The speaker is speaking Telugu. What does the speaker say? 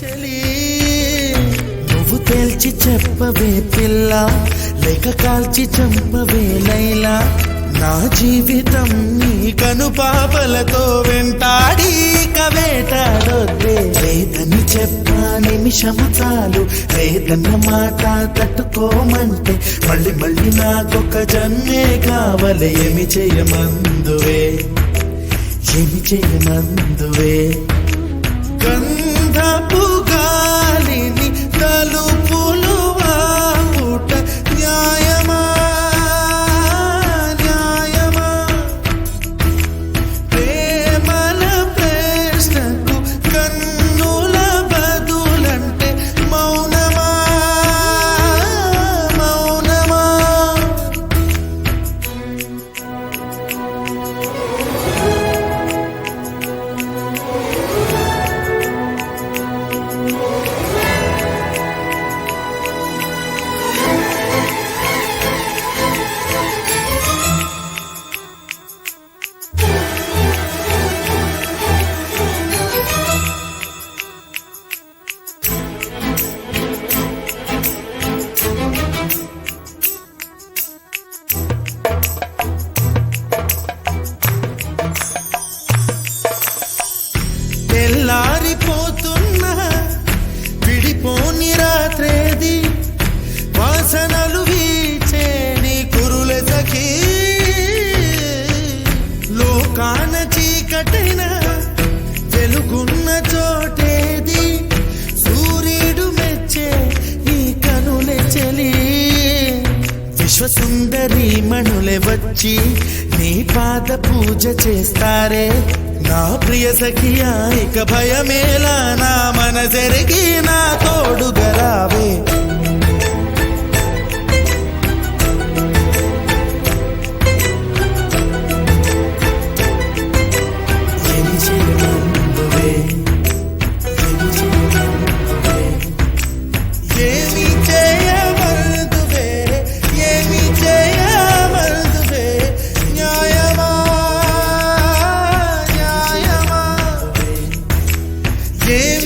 చెలి నువ్వు తేల్చి చెప్పవే పిల్ల లేక కాల్చి చంపవే లైలా. నా జీవితం నీ కను పాపలతో వెంటాడి కవేటాడొద్దే లేదని చెప్పా నిమిషము చాలు లేదన్న మాట తట్టుకోమంటే మళ్ళీ మళ్ళీ నాకొక జన్మే కావాలి ఏమి చేయమందువే? ఏమి చేయమందువే? tentar bugar. చీకటైన వెలుగున్న చోటేది. సూర్యుడు మెచ్చే నీ కనులే చెలి. విశ్వసుందరి మణులే వచ్చి నీ పాద పూజ చేస్తారే. నా ప్రియ సఖియా ఇక భయమేలా నా మనసెరిగి నా తోడుగరావే